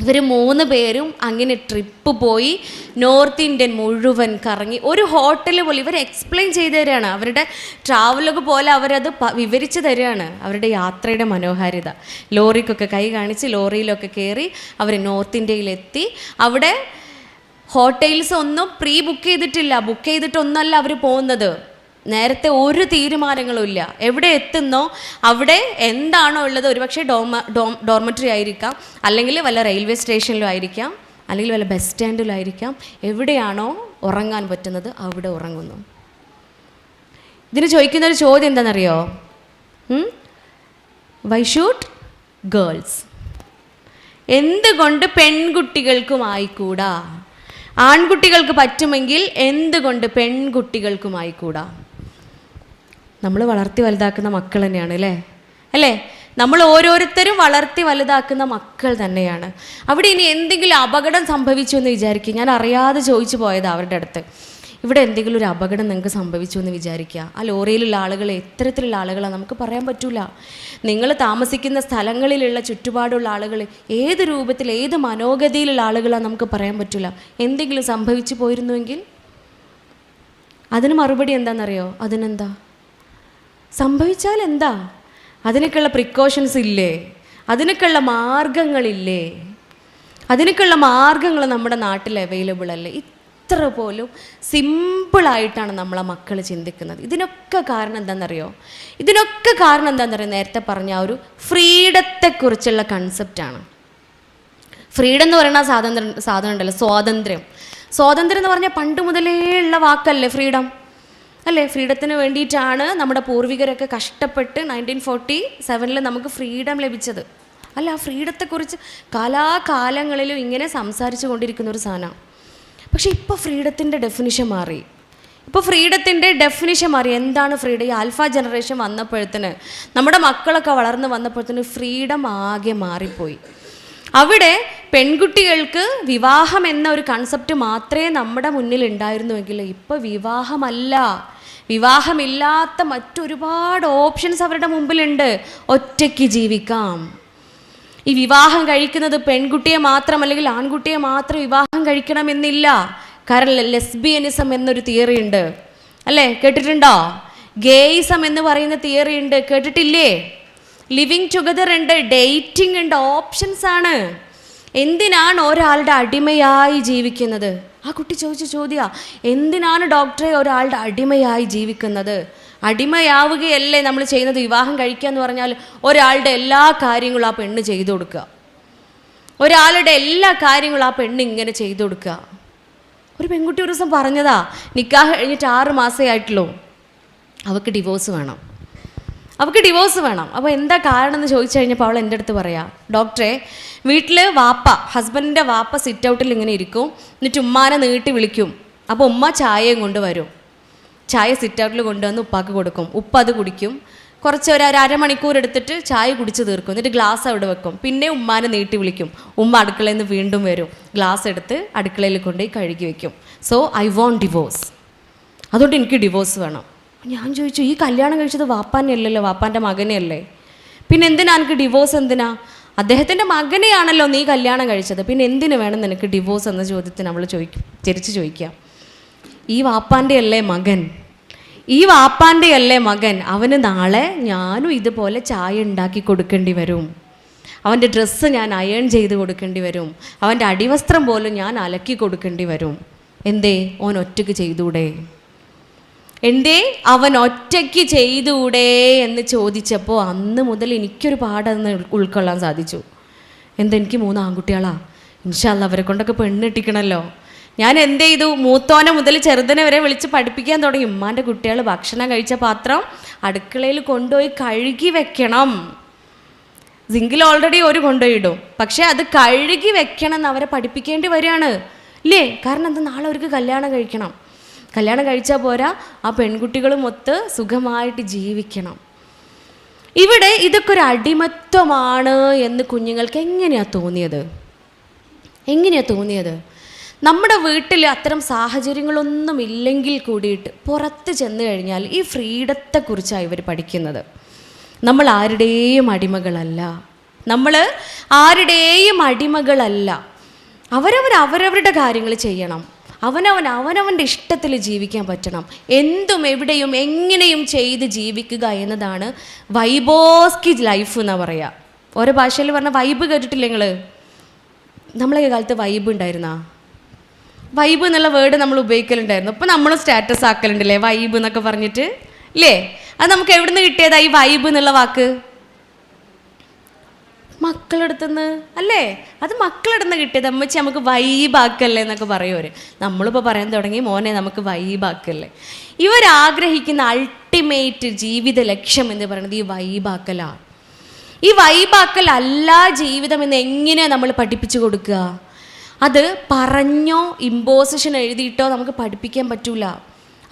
ഇവർ മൂന്ന് പേരും അങ്ങനെ ട്രിപ്പ് പോയി നോർത്ത് ഇന്ത്യൻ മുഴുവൻ കറങ്ങി. ഒരു ഹോട്ടൽ പോലെ ഇവർ എക്സ്പ്ലെയിൻ ചെയ്തു തരികയാണ് അവരുടെ ട്രാവലൊക്കെ പോലെ അവരത് വിവരിച്ച് തരികയാണ് അവരുടെ യാത്രയുടെ മനോഹാരിത. ലോറിക്കൊക്കെ കൈ കാണിച്ച് ലോറിയിലൊക്കെ കയറി അവർ നോർത്ത് ഇന്ത്യയിലെത്തി അവിടെ ഹോട്ടൽസ് ഒന്നും പ്രീ ബുക്ക് ചെയ്തിട്ടില്ല. ബുക്ക് ചെയ്തിട്ടൊന്നല്ല അവർ പോകുന്നത്. നേരത്തെ ഒരു തീരുമാനങ്ങളും ഇല്ല. എവിടെ എത്തുന്നോ അവിടെ എന്താണോ ഉള്ളത് ഒരുപക്ഷെ ഡോമ ഡോം ഡോർമെറ്ററി ആയിരിക്കാം. അല്ലെങ്കിൽ വല്ല റെയിൽവേ സ്റ്റേഷനിലും ആയിരിക്കാം. അല്ലെങ്കിൽ വല്ല ബസ് സ്റ്റാൻഡിലായിരിക്കാം എവിടെയാണോ ഉറങ്ങാൻ പറ്റുന്നത് അവിടെ ഉറങ്ങുന്നു. ഇതിന് ചോദിക്കുന്ന ഒരു ചോദ്യം എന്താണെന്നറിയോ? വൈ ഷൂട്ട് ഗേൾസ് എന്തുകൊണ്ട് പെൺകുട്ടികൾക്കും ആയിക്കൂടാ ആൺകുട്ടികൾക്ക് പറ്റുമെങ്കിൽ എന്തുകൊണ്ട് പെൺകുട്ടികൾക്കും ആയിക്കൂടാ നമ്മൾ വളർത്തി വലുതാക്കുന്ന മക്കൾ തന്നെയാണ് അല്ലേ? അല്ലേ? നമ്മൾ ഓരോരുത്തരും വളർത്തി വലുതാക്കുന്ന മക്കൾ തന്നെയാണ്. അവിടെ ഇനി എന്തെങ്കിലും അപകടം സംഭവിച്ചു എന്ന് വിചാരിക്കുക. ഞാൻ അറിയാതെ ചോദിച്ചു പോയത് അവരുടെ അടുത്ത്. ഇവിടെ എന്തെങ്കിലും ഒരു അപകടം നിങ്ങൾക്ക് സംഭവിച്ചു എന്ന് വിചാരിക്കുക. ആ ലോറിയിലുള്ള ആളുകൾ എത്തരത്തിലുള്ള ആളുകളാണ് നമുക്ക് പറയാൻ പറ്റൂല. നിങ്ങൾ താമസിക്കുന്ന സ്ഥലങ്ങളിലുള്ള ചുറ്റുപാടുള്ള ആളുകൾ ഏത് രൂപത്തിൽ ഏത് മനോഗതിയിലുള്ള ആളുകളാണ് നമുക്ക് പറയാൻ പറ്റൂല. എന്തെങ്കിലും സംഭവിച്ചു പോയിരുന്നുവെങ്കിൽ അതിന് മറുപടി എന്താണെന്നറിയോ? അതിനെന്താ? സംഭവിച്ചാൽ എന്താ അതിനൊക്കെയുള്ള പ്രിക്കോഷൻസ് ഇല്ലേ? അതിനൊക്കെയുള്ള മാർഗങ്ങളില്ലേ? അതിനൊക്കെയുള്ള മാർഗങ്ങൾ നമ്മുടെ നാട്ടിൽ അവൈലബിൾ അല്ലേ? ഇത്ര പോലും സിമ്പിളായിട്ടാണ് നമ്മളെ മക്കൾ ചിന്തിക്കുന്നത്. ഇതിനൊക്കെ കാരണം എന്താണെന്നറിയോ ഇതിനൊക്കെ കാരണം എന്താണെന്നറിയോ നേരത്തെ പറഞ്ഞ ആ ഒരു ഫ്രീഡത്തെക്കുറിച്ചുള്ള കൺസെപ്റ്റാണ് ഫ്രീഡം എന്ന് പറയുന്ന സ്വാതന്ത്ര്യം സാധനം ഉണ്ടല്ലോ സ്വാതന്ത്ര്യം. സ്വാതന്ത്ര്യം എന്ന് പറഞ്ഞാൽ പണ്ട് മുതലേ ഉള്ള വാക്കല്ലേ ഫ്രീഡം? അല്ലേ? ഫ്രീഡത്തിന് വേണ്ടിയിട്ടാണ് നമ്മുടെ പൂർവികരൊക്കെ കഷ്ടപ്പെട്ട് നയന്റീൻ ഫോർട്ടി സെവനിൽ നമുക്ക് ഫ്രീഡം ലഭിച്ചത്. അല്ല ആ ഫ്രീഡത്തെക്കുറിച്ച് കാലാകാലങ്ങളിലും ഇങ്ങനെ സംസാരിച്ചു കൊണ്ടിരിക്കുന്ന ഒരു സാധനമാണ് പക്ഷേ ഇപ്പോൾ ഫ്രീഡത്തിന്റെ ഡെഫിനിഷൻ മാറി. ഇപ്പോൾ ഫ്രീഡത്തിന്റെ ഡെഫിനിഷൻ മാറി. എന്താണ് ഫ്രീഡം? ഈ ആൽഫ ജനറേഷൻ വന്നപ്പോഴത്തേന് നമ്മുടെ മക്കളൊക്കെ വളർന്ന് വന്നപ്പോഴത്തേന് ഫ്രീഡം ആകെ മാറിപ്പോയി. അവിടെ പെൺകുട്ടികൾക്ക് വിവാഹം എന്ന ഒരു കൺസെപ്റ്റ് മാത്രമേ നമ്മുടെ മുന്നിൽ ഉണ്ടായിരുന്നുവെങ്കിൽ ഇപ്പോൾ വിവാഹമല്ല. വിവാഹമില്ലാത്ത മറ്റൊരുപാട് ഓപ്ഷൻസ് അവരുടെ മുമ്പിലുണ്ട്. ഒറ്റയ്ക്ക് ജീവിക്കാം. ഈ വിവാഹം കഴിക്കുന്നത് പെൺകുട്ടിയെ മാത്രം അല്ലെങ്കിൽ ആൺകുട്ടിയെ മാത്രം വിവാഹം കഴിക്കണമെന്നില്ല. കാരണം ലെസ്ബിയനിസം എന്നൊരു തിയറി ഉണ്ട്. അല്ലേ? കേട്ടിട്ടുണ്ടോ? ഗേയിസം എന്ന് പറയുന്ന തിയറി ഉണ്ട്. കേട്ടിട്ടില്ലേ? ലിവിങ് ടുഗദർ ഉണ്ട് ഡേറ്റിംഗ് ഉണ്ട് ഓപ്ഷൻസ് ആണ്. എന്തിനാണ് ഒരാളുടെ അടിമയായി ജീവിക്കുന്നത്? ആ കുട്ടി ചോദിച്ച ചോദ്യ എന്തിനാണ് ഡോക്ടറെ ഒരാളുടെ അടിമയായി ജീവിക്കുന്നത്? അടിമയാവുകയല്ലേ നമ്മൾ ചെയ്യുന്നത്? വിവാഹം കഴിക്കുക എന്ന് പറഞ്ഞാൽ ഒരാളുടെ എല്ലാ കാര്യങ്ങളും ആ പെണ്ണ് ചെയ്തു കൊടുക്കുക. ഒരാളുടെ എല്ലാ കാര്യങ്ങളും ആ പെണ്ണ് ഇങ്ങനെ ചെയ്തു കൊടുക്കുക. ഒരു പെൺകുട്ടി ഒരു ദിവസം പറഞ്ഞതാ നിക്കാഹ് കഴിഞ്ഞിട്ട് ആറ് മാസമേ ആയിട്ടുള്ളൂ. അവൾക്ക് ഡിവോഴ്സ് വേണം. അവൾക്ക് ഡിവോഴ്സ് വേണം. അപ്പോൾ എന്താ കാരണം എന്ന് ചോദിച്ചു കഴിഞ്ഞപ്പോൾ അവൾ എന്റെ അടുത്ത് പറയാം ഡോക്ടറെ വീട്ടിൽ വാപ്പ ഹസ്ബൻഡിന്റെ വാപ്പ സിറ്റ് ഔട്ടിൽ ഇങ്ങനെ ഇരിക്കും. എന്നിട്ട് ഉമ്മാനെ നീട്ടി വിളിക്കും. അപ്പോൾ ഉമ്മ ചായയും കൊണ്ടുവരും. ചായ സിറ്റ് ഔട്ടിൽ കൊണ്ടുവന്ന് ഉപ്പാക്ക് കൊടുക്കും. ഉപ്പ അത് കുടിക്കും. കുറച്ച് ഒരു അരമണിക്കൂർ എടുത്തിട്ട് ചായ കുടിച്ച് തീർക്കും. എന്നിട്ട് ഗ്ലാസ് അവിടെ വെക്കും. പിന്നെ ഉമ്മാനെ നീട്ടി വിളിക്കും. ഉമ്മ അടുക്കളയിൽ നിന്ന് വീണ്ടും വരും. ഗ്ലാസ് എടുത്ത് അടുക്കളയിൽ കൊണ്ടുപോയി കഴുകി വെക്കും. സോ ഐ വോണ്ട് ഡിവോഴ്സ് അതുകൊണ്ട് എനിക്ക് ഡിവോഴ്സ് വേണം. ഞാൻ ചോദിച്ചു ഈ കല്യാണം കഴിച്ചത് വാപ്പാന്റെ അല്ലല്ലോ വാപ്പാന്റെ മകനെ അല്ലേ പിന്നെ എന്തിനാ എനിക്ക് ഡിവോഴ്സ് എന്തിനാ? അദ്ദേഹത്തിന്റെ മകനെയാണല്ലോ നീ കല്യാണം കഴിച്ചത്. പിന്നെ എന്തിനു വേണം നിനക്ക് ഡിവോഴ്സ് എന്ന ചോദ്യത്തിന് നമ്മൾ ചോദിക്കും തിരിച്ച് ചോദിക്കാം. ഈ വാപ്പാന്റെ അല്ലേ മകൻ? ഈ വാപ്പാന്റെ അല്ലേ മകൻ? അവന് നാളെ ഞാനും ഇതുപോലെ ചായ ഉണ്ടാക്കി കൊടുക്കേണ്ടി വരും. അവന്റെ ഡ്രസ്സ് ഞാൻ അയൺ ചെയ്ത് കൊടുക്കേണ്ടി വരും. അവന്റെ അടിവസ്ത്രം പോലും ഞാൻ അലക്കി കൊടുക്കേണ്ടി വരും. എന്തേ? ഓൻ ഒറ്റയ്ക്ക് ചെയ്തൂടെ? എന്തേ അവൻ ഒറ്റയ്ക്ക് ചെയ്തൂടെ എന്ന് ചോദിച്ചപ്പോൾ അന്ന് മുതൽ എനിക്കൊരു പാടന്ന് ഉൾക്കൊള്ളാൻ സാധിച്ചു. എന്താ എനിക്ക് മൂന്ന് ആൺകുട്ടികളാ? ഇൻഷാല്ല അവരെ കൊണ്ടൊക്കെ പെണ്ണിട്ടിക്കണമല്ലോ ഞാൻ എന്ത് ചെയ്തു? മൂത്തോനെ മുതൽ ചെറുതനെ വരെ വിളിച്ച് പഠിപ്പിക്കാൻ തുടങ്ങി. ഉമ്മാന്റെ കുട്ടികൾ ഭക്ഷണം കഴിച്ച പാത്രം അടുക്കളയിൽ കൊണ്ടുപോയി കഴുകി വെക്കണം. സിങ്കിൽ ഓൾറെഡി ഒരു കൊണ്ടുപോയി ഇടും പക്ഷേ അത് കഴുകി വെക്കണം എന്ന് അവരെ പഠിപ്പിക്കേണ്ടി വരികയാണ്. ഇല്ലേ? കാരണം എന്താ നാളെ അവർക്ക് കല്യാണം കഴിക്കണം. കല്യാണം കഴിച്ചാൽ പോരാ. ആ പെൺകുട്ടികളും ഒത്ത് സുഖമായിട്ട് ജീവിക്കണം. ഇവിടെ ഇതൊക്കെ ഒരു അടിമത്വമാണ് എന്ന് കുഞ്ഞുങ്ങൾക്ക് എങ്ങനെയാണ് തോന്നിയത്? എങ്ങനെയാണ് തോന്നിയത്? നമ്മുടെ വീട്ടിൽ അത്തരം സാഹചര്യങ്ങളൊന്നും ഇല്ലെങ്കിൽ കൂടിയിട്ട് പുറത്ത് ചെന്ന് കഴിഞ്ഞാൽ ഈ ഫ്രീഡത്തെക്കുറിച്ചാണ് ഇവർ പഠിക്കുന്നത്. നമ്മൾ ആരുടെയും അടിമകളല്ല. നമ്മൾ ആരുടെയും അടിമകളല്ല. അവരവർ അവരവരുടെ കാര്യങ്ങൾ ചെയ്യണം. അവനവൻ അവനവന്റെ ഇഷ്ടത്തിൽ ജീവിക്കാൻ പറ്റണം. എന്തും എവിടെയും എങ്ങനെയും ചെയ്ത് ജീവിക്കുക എന്നതാണ് വൈബോസ്കി ലൈഫ് എന്നാണ് പറയുക ഓരോ ഭാഷയിൽ പറഞ്ഞ വൈബ് കേട്ടിട്ടില്ല നിങ്ങൾ നമ്മളെ കാലത്ത് വൈബ് ഉണ്ടായിരുന്നാ? വൈബ് എന്നുള്ള വേർഡ് നമ്മൾ ഉപയോഗിക്കലുണ്ടായിരുന്നു. അപ്പോൾ നമ്മൾ സ്റ്റാറ്റസ് ആക്കലുണ്ടല്ലേ വൈബ് എന്നൊക്കെ പറഞ്ഞിട്ട്? ഇല്ലേ? അത് നമുക്ക് എവിടുന്ന് കിട്ടിയതാ ഈ വൈബ് എന്നുള്ള വാക്ക്? മക്കളെടുത്തുനിന്ന് അല്ലേ? അത് മക്കളെടുന്ന് കിട്ടിയത് അമ്മച്ചി നമുക്ക് വൈബാക്കല്ലേ എന്നൊക്കെ പറയുമവർ നമ്മളിപ്പോൾ പറയാൻ തുടങ്ങി മോനെ നമുക്ക് വൈബാക്കല്ലേ ഇവരാഗ്രഹിക്കുന്ന അൾട്ടിമേറ്റ് ജീവിത ലക്ഷ്യം എന്ന് പറയുന്നത് ഈ വൈബാക്കലാണ് ഈ വൈബാക്കൽ അല്ല ജീവിതം എന്ന് എങ്ങനെയാണ് നമ്മൾ പഠിപ്പിച്ചു കൊടുക്കുക? അത് പറഞ്ഞോ ഇമ്പോസിഷൻ എഴുതിയിട്ടോ നമുക്ക് പഠിപ്പിക്കാൻ പറ്റൂല.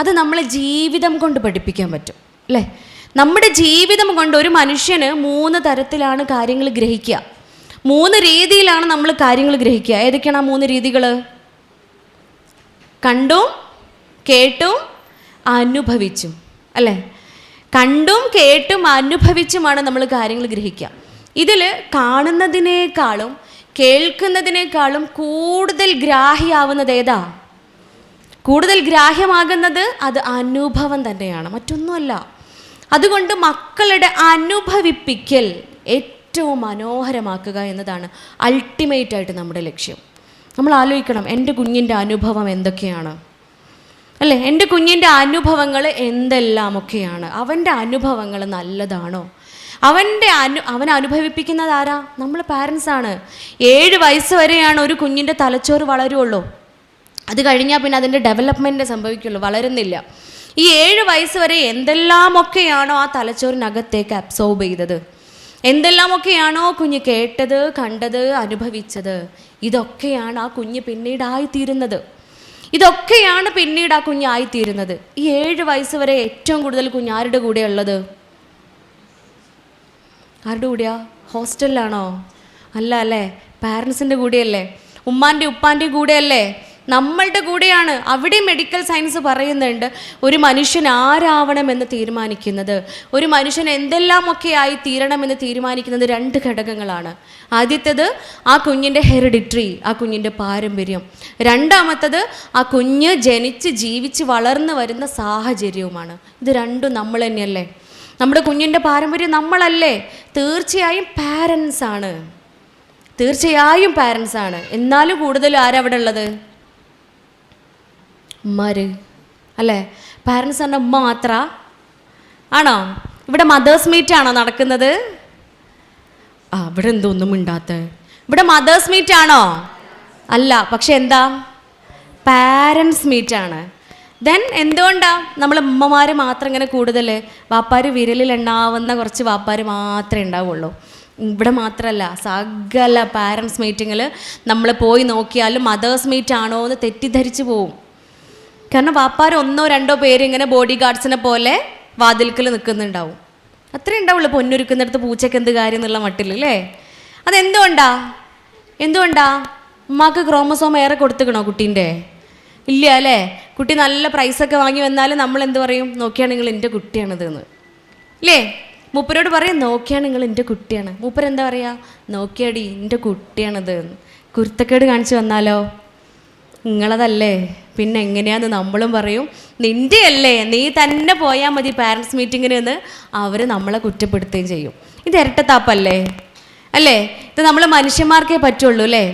അത് നമ്മളെ ജീവിതം കൊണ്ട് പഠിപ്പിക്കാൻ പറ്റും. അല്ലേ? നമ്മുടെ ജീവിതം കൊണ്ട് ഒരു മനുഷ്യന് മൂന്ന് തരത്തിലാണ് കാര്യങ്ങൾ ഗ്രഹിക്കുക. മൂന്ന് രീതിയിലാണ് നമ്മൾ കാര്യങ്ങൾ ഗ്രഹിക്കുക. ഏതൊക്കെയാണ് ആ മൂന്ന് രീതികൾ കണ്ടും കേട്ടും അനുഭവിച്ചും. അല്ലേ? കണ്ടും കേട്ടും അനുഭവിച്ചുമാണ് നമ്മൾ കാര്യങ്ങൾ ഗ്രഹിക്കുക. ഇതിൽ കാണുന്നതിനേക്കാളും കേൾക്കുന്നതിനേക്കാളും കൂടുതൽ ഗ്രാഹ്യാവുന്നത് ഏതാ? കൂടുതൽ ഗ്രാഹ്യമാകുന്നത് അത് അനുഭവം തന്നെയാണ്. മറ്റൊന്നുമല്ല. അതുകൊണ്ട് മക്കളുടെ അനുഭവിപ്പിക്കൽ ഏറ്റവും മനോഹരമാക്കുക എന്നതാണ് അൾട്ടിമേറ്റ് ആയിട്ട് നമ്മുടെ ലക്ഷ്യം. നമ്മൾ ആലോചിക്കണം എന്റെ കുഞ്ഞിന്റെ അനുഭവം എന്തൊക്കെയാണ്? അല്ലേ? എന്റെ കുഞ്ഞിന്റെ അനുഭവങ്ങൾ എന്തെല്ലാമൊക്കെയാണ്? അവന്റെ അനുഭവങ്ങൾ നല്ലതാണോ? അവന്റെ അനു അവൻ അനുഭവിപ്പിക്കുന്നത് ആരാ? നമ്മൾ പാരൻസാണ് ഏഴ് വയസ്സ് വരെയാണ് ഒരു കുഞ്ഞിന്റെ തലച്ചോറ് വളരുള്ളൂ. അത് കഴിഞ്ഞാൽ പിന്നെ അതിന്റെ ഡെവലപ്മെന്റ് സംഭവിക്കുള്ളൂ വളരുന്നില്ല. ഈ ഏഴ് വയസ്സ് വരെ എന്തെല്ലാമൊക്കെയാണോ ആ തലച്ചോറിനകത്തേക്ക് അബ്സോർബ് ചെയ്തത്? എന്തെല്ലാമൊക്കെയാണോ കുഞ്ഞ് കേട്ടത് കണ്ടത് അനുഭവിച്ചത്? ഇതൊക്കെയാണ് ആ കുഞ്ഞ് പിന്നീട് ആയിത്തീരുന്നത് ഇതൊക്കെയാണ് പിന്നീട് ആ കുഞ്ഞ് ആയിത്തീരുന്നത്. ഈ ഏഴ് വയസ്സ് വരെ ഏറ്റവും കൂടുതൽ കുഞ്ഞ് ആരുടെ കൂടെ ഉള്ളത്? ആരുടെ കൂടെയാ? ഹോസ്റ്റലിലാണോ? അല്ല അല്ലേ? പാരൻസിന്റെ കൂടെയല്ലേ? ഉമ്മാന്റെ ഉപ്പാന്റെ കൂടെയല്ലേ? നമ്മളുടെ കൂടെയാണ്. അവിടെ മെഡിക്കൽ സയൻസ് പറയുന്നുണ്ട് ഒരു മനുഷ്യൻ ആരാവണമെന്ന് തീരുമാനിക്കുന്നത്? ഒരു മനുഷ്യൻ എന്തെല്ലാമൊക്കെ ആയി തീരണമെന്ന് തീരുമാനിക്കുന്നത് രണ്ട് ഘടകങ്ങളാണ്. ആദ്യത്തേത് ആ കുഞ്ഞിന്റെ ഹെറിഡിറ്ററി ആ കുഞ്ഞിന്റെ പാരമ്പര്യം. രണ്ടാമത്തത് ആ കുഞ്ഞ് ജനിച്ച് ജീവിച്ച് വളർന്നു വരുന്ന സാഹചര്യവുമാണ്. ഇത് രണ്ടും നമ്മൾ തന്നെയല്ലേ? നമ്മുടെ കുഞ്ഞിന്റെ പാരമ്പര്യം നമ്മളല്ലേ? തീർച്ചയായും പാരൻസ് ആണ്. തീർച്ചയായും പാരൻസ് ആണ്. എന്നാലും കൂടുതൽ ആരവിടെ ഉള്ളത്? ഉമ്മാര് അല്ലേ? പാരൻസ് പറഞ്ഞ മാത്ര. ആണോ? ഇവിടെ മദേഴ്സ് മീറ്റ് ആണോ നടക്കുന്നത്? ആ ഇവിടെ എന്തോന്നും ഇണ്ടാത്ത ഇവിടെ മദേഴ്സ് മീറ്റ് ആണോ? അല്ല പക്ഷെ എന്താ? പാരൻസ് മീറ്റ് ആണ്. ദെൻ എന്തുകൊണ്ടാ? നമ്മൾ ഉമ്മമാർ മാത്രം ഇങ്ങനെ കൂടുതൽ വാപ്പാർ വിരലിൽ എണ്ണാവുന്ന കുറച്ച് വാപ്പാർ മാത്രമേ ഉണ്ടാവുള്ളൂ. ഇവിടെ മാത്രമല്ല സകല പാരൻസ് മീറ്റിങ്ങിൽ നമ്മൾ പോയി നോക്കിയാലും മദേഴ്സ് മീറ്റ് ആണോ എന്ന് തെറ്റിദ്ധരിച്ചു പോവും. കാരണം വാപ്പാർ ഒന്നോ രണ്ടോ പേര് ഇങ്ങനെ ബോഡി ഗാർഡ്സിനെ പോലെ വാതിൽക്കൽ നിൽക്കുന്നുണ്ടാവും. അത്രേ ഉണ്ടാവുള്ളൂ പൊന്നൊരുക്കുന്നിടത്ത് പൂച്ചയ്ക്ക് എന്ത് കാര്യം എന്നുള്ള മട്ടിൽ അല്ലേ? അതെന്തുകൊണ്ടാ? എന്തുകൊണ്ടാ? ഉമ്മാക്ക് ക്രോമസോം ഏറെ കൊടുത്തുക്കണോ കുട്ടീന്റെ? ഇല്ല അല്ലേ? കുട്ടി നല്ല പ്രൈസൊക്കെ വാങ്ങി വന്നാലും നമ്മൾ എന്ത് പറയും? നോക്കിയാണ് നിങ്ങൾ എന്റെ കുട്ടിയാണിത് എന്ന്. ഇല്ലേ? മൂപ്പരോട് പറയും നോക്കിയാണ് നിങ്ങൾ എന്റെ കുട്ടിയാണ്. മൂപ്പരെന്താ പറയുക നോക്കിയാടി എന്റെ കുട്ടിയാണിത് കുരുത്തക്കേട് കാണിച്ചു വന്നാലോ? നിങ്ങളതല്ലേ? പിന്നെ എങ്ങനെയാന്ന് നമ്മളും പറയും നിന്റെ അല്ലേ നീ തന്നെ പോയാൽ മതി പാരൻസ് മീറ്റിങ്ങിന് എന്ന് അവർ നമ്മളെ കുറ്റപ്പെടുത്തുകയും ചെയ്യും. ഇത് ഇരട്ടത്താപ്പല്ലേ? അല്ലേ? ഇത് നമ്മൾ മനുഷ്യന്മാർക്കേ പറ്റുള്ളൂ അല്ലേ?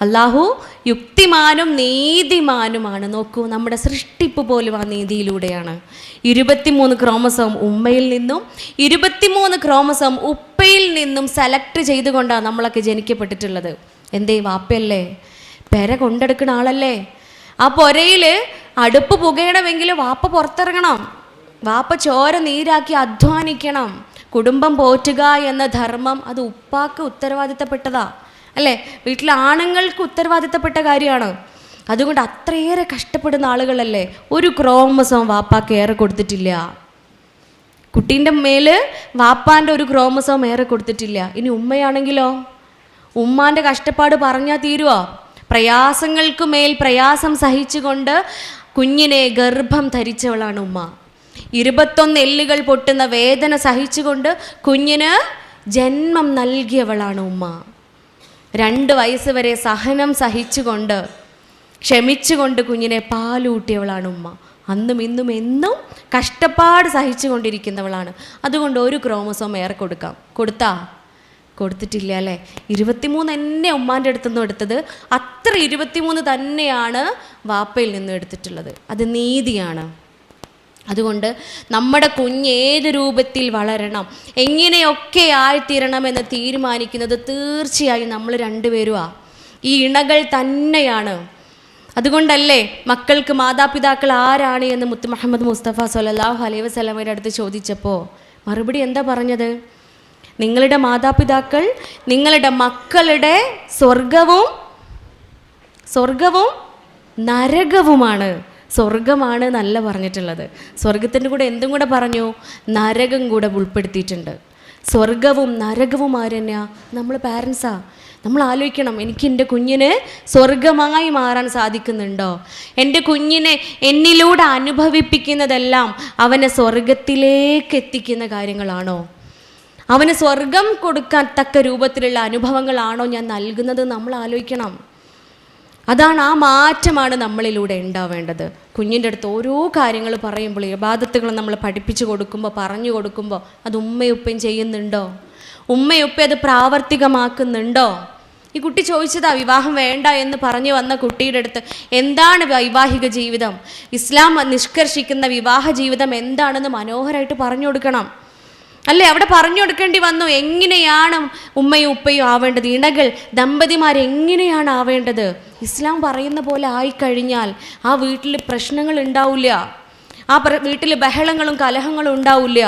അള്ളാഹു യുക്തിമാനും നീതിമാനുമാണ്. നോക്കൂ നമ്മുടെ സൃഷ്ടിപ്പ് പോലും ആ നീതിയിലൂടെയാണ്. ഇരുപത്തിമൂന്ന് ക്രോമസോം ഉമ്മയിൽ നിന്നും ഇരുപത്തിമൂന്ന് ക്രോമസോം ഉപ്പയിൽ നിന്നും സെലക്ട് ചെയ്തുകൊണ്ടാണ് നമ്മളൊക്കെ ജനിക്കപ്പെട്ടിട്ടുള്ളത്. എന്തേ വാപ്പയല്ലേ? പെര കൊണ്ടെടുക്കുന്ന ആളല്ലേ? ആ പൊരയിൽ അടുപ്പ് പുകയണമെങ്കിൽ വാപ്പ പുറത്തിറങ്ങണം. വാപ്പ ചോര നീരാക്കി അധ്വാനിക്കണം. കുടുംബം പോറ്റുക എന്ന ധർമ്മം അത് ഉപ്പാക്ക് ഉത്തരവാദിത്തപ്പെട്ടതാ. അല്ലേ? വീട്ടിലെ ആണുങ്ങൾക്ക് ഉത്തരവാദിത്തപ്പെട്ട കാര്യമാണ്. അതുകൊണ്ട് അത്രയേറെ കഷ്ടപ്പെടുന്ന ആളുകളല്ലേ? ഒരു ക്രോമസോം വാപ്പാക്ക് ഏറെ കൊടുത്തിട്ടില്ല. കുട്ടീന്റെ മേൽ വാപ്പാന്റെ ഒരു ക്രോമസോം ഏറെ കൊടുത്തിട്ടില്ല. ഇനി ഉമ്മയാണെങ്കിലോ? ഉമ്മാന്റെ കഷ്ടപ്പാട് പറഞ്ഞാൽ തീരുവോ? പ്രയാസങ്ങൾക്ക് മേൽ പ്രയാസം സഹിച്ചുകൊണ്ട് കുഞ്ഞിനെ ഗർഭം ധരിച്ചവളാണ് ഉമ്മ. ഇരുപത്തൊന്ന് എല്ലുകൾ പൊട്ടുന്ന വേദന സഹിച്ചുകൊണ്ട് കുഞ്ഞിന് ജന്മം നൽകിയവളാണ് ഉമ്മ. രണ്ട് വയസ്സ് വരെ സഹനം സഹിച്ചുകൊണ്ട് ക്ഷമിച്ചുകൊണ്ട് കുഞ്ഞിനെ പാലൂട്ടിയവളാണ് ഉമ്മ. അന്നും ഇന്നും എന്നും കഷ്ടപ്പാട് സഹിച്ചുകൊണ്ടിരിക്കുന്നവളാണ്. അതുകൊണ്ട് ഒരു ക്രോമസോം ഏറെ കൊടുക്കാം. കൊടുത്താ? കൊടുത്തിട്ടില്ല അല്ലേ? ഇരുപത്തിമൂന്ന് എന്നെ ഉമ്മാന്റെ അടുത്തു നിന്നും എടുത്തത് അത്ര ഇരുപത്തിമൂന്ന് തന്നെയാണ് വാപ്പയിൽ നിന്നും എടുത്തിട്ടുള്ളത്. അത് നീതിയാണ്. അതുകൊണ്ട് നമ്മുടെ കുഞ്ഞ് ഏത് രൂപത്തിൽ വളരണം എങ്ങനെയൊക്കെ ആയിത്തീരണമെന്ന് തീരുമാനിക്കുന്നത് തീർച്ചയായും നമ്മൾ രണ്ടുപേരുമാ ഈ ഇണകൾ തന്നെയാണ്. അതുകൊണ്ടല്ലേ മക്കൾക്ക് മാതാപിതാക്കൾ ആരാണ് എന്ന് മുത്തു മുഹമ്മദ് മുസ്തഫ സൊല്ലാഹു അലൈവ് വസ്ലമയുടെ അടുത്ത് ചോദിച്ചപ്പോൾ മറുപടി എന്താ പറഞ്ഞത്? നിങ്ങളുടെ മാതാപിതാക്കൾ നിങ്ങളുടെ മക്കളുടെ സ്വർഗവും സ്വർഗവും നരകവുമാണ്. സ്വർഗമാണ് നല്ല പറഞ്ഞിട്ടുള്ളത്. സ്വർഗത്തിന്റെ കൂടെ എന്തും കൂടെ പറഞ്ഞു നരകം കൂടെ ഉൾപ്പെടുത്തിയിട്ടുണ്ട്. സ്വർഗവും നരകവും ആര് തന്നെയാ നമ്മൾ പാരൻസാ നമ്മൾ ആലോചിക്കണം എനിക്ക് എന്റെ കുഞ്ഞിന് സ്വർഗമായി മാറാൻ സാധിക്കുന്നുണ്ടോ? എന്റെ കുഞ്ഞിനെ എന്നിലൂടെ അനുഭവിപ്പിക്കുന്നതെല്ലാം അവനെ സ്വർഗത്തിലേക്ക് എത്തിക്കുന്ന കാര്യങ്ങളാണോ? അവന് സ്വർഗം കൊടുക്കാൻ തക്ക രൂപത്തിലുള്ള അനുഭവങ്ങളാണോ ഞാൻ നൽകുന്നത് നമ്മൾ ആലോചിക്കണം. അതാണ് ആ മാറ്റമാണ് നമ്മളിലൂടെ ഉണ്ടാവേണ്ടത്. കുഞ്ഞിന്റെ അടുത്ത് ഓരോ കാര്യങ്ങൾ പറയുമ്പോൾ യഥാർത്ഥത്തുകൾ നമ്മൾ പഠിപ്പിച്ചു കൊടുക്കുമ്പോൾ പറഞ്ഞു കൊടുക്കുമ്പോൾ അത് ഉമ്മയുപ്പയും ചെയ്യുന്നുണ്ടോ? ഉമ്മയുപ്പ അത് പ്രാവർത്തികമാക്കുന്നുണ്ടോ? ഈ കുട്ടി ചോദിച്ചതാ വിവാഹം വേണ്ട എന്ന് പറഞ്ഞു വന്ന കുട്ടിയുടെ അടുത്ത് എന്താണ് വൈവാഹിക ജീവിതം? ഇസ്ലാം നിഷ്കർഷിക്കുന്ന വിവാഹ ജീവിതം എന്താണെന്ന് മനോഹരമായിട്ട് പറഞ്ഞു കൊടുക്കണം. അല്ലേ? അവിടെ പറഞ്ഞു കൊടുക്കേണ്ടി വന്നു. എങ്ങനെയാണ് ഉമ്മയും ഉപ്പയും ആവേണ്ടത്? ഇണകൾ ദമ്പതിമാർ എങ്ങനെയാണ് ആവേണ്ടത്? ഇസ്ലാം പറയുന്ന പോലെ ആയിക്കഴിഞ്ഞാൽ ആ വീട്ടിൽ പ്രശ്നങ്ങൾ ഉണ്ടാവില്ല. ആ വീട്ടിൽ ബഹളങ്ങളും കലഹങ്ങളും ഉണ്ടാവില്ല.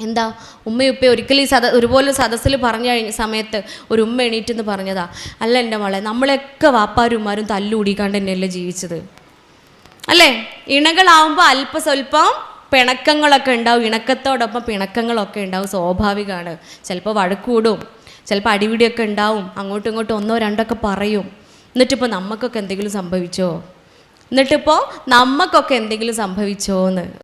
എന്താ? ഉമ്മയും ഉപ്പയും ഒരിക്കലും ഈ സദ ഒരുപോലെ സദസ്സിൽ പറഞ്ഞു കഴിഞ്ഞ സമയത്ത് ഒരു ഉമ്മ എണീറ്റെന്ന് പറഞ്ഞതാ. അല്ല എന്റെ മോളെ നമ്മളൊക്കെ വാപ്പാരും ഉമ്മാരും തല്ലുകൂടിക്കാണ്ട് തന്നെയല്ലേ ജീവിച്ചത്. അല്ലേ? ഇണകളാവുമ്പോൾ അല്പസ്വല്പം പിണക്കങ്ങളൊക്കെ ഉണ്ടാവും. ഇണക്കത്തോടൊപ്പം പിണക്കങ്ങളൊക്കെ ഉണ്ടാവും. സ്വാഭാവികമാണ്. ചിലപ്പോൾ വഴക്കൂടും. ചിലപ്പോൾ അടിപിടിയൊക്കെ ഉണ്ടാവും. അങ്ങോട്ടും ഇങ്ങോട്ടും ഒന്നോ രണ്ടൊക്കെ പറയും. എന്നിട്ടിപ്പോൾ നമുക്കൊക്കെ എന്തെങ്കിലും സംഭവിച്ചോ? എന്നിട്ടിപ്പോൾ നമുക്കൊക്കെ എന്തെങ്കിലും സംഭവിച്ചോ എന്ന്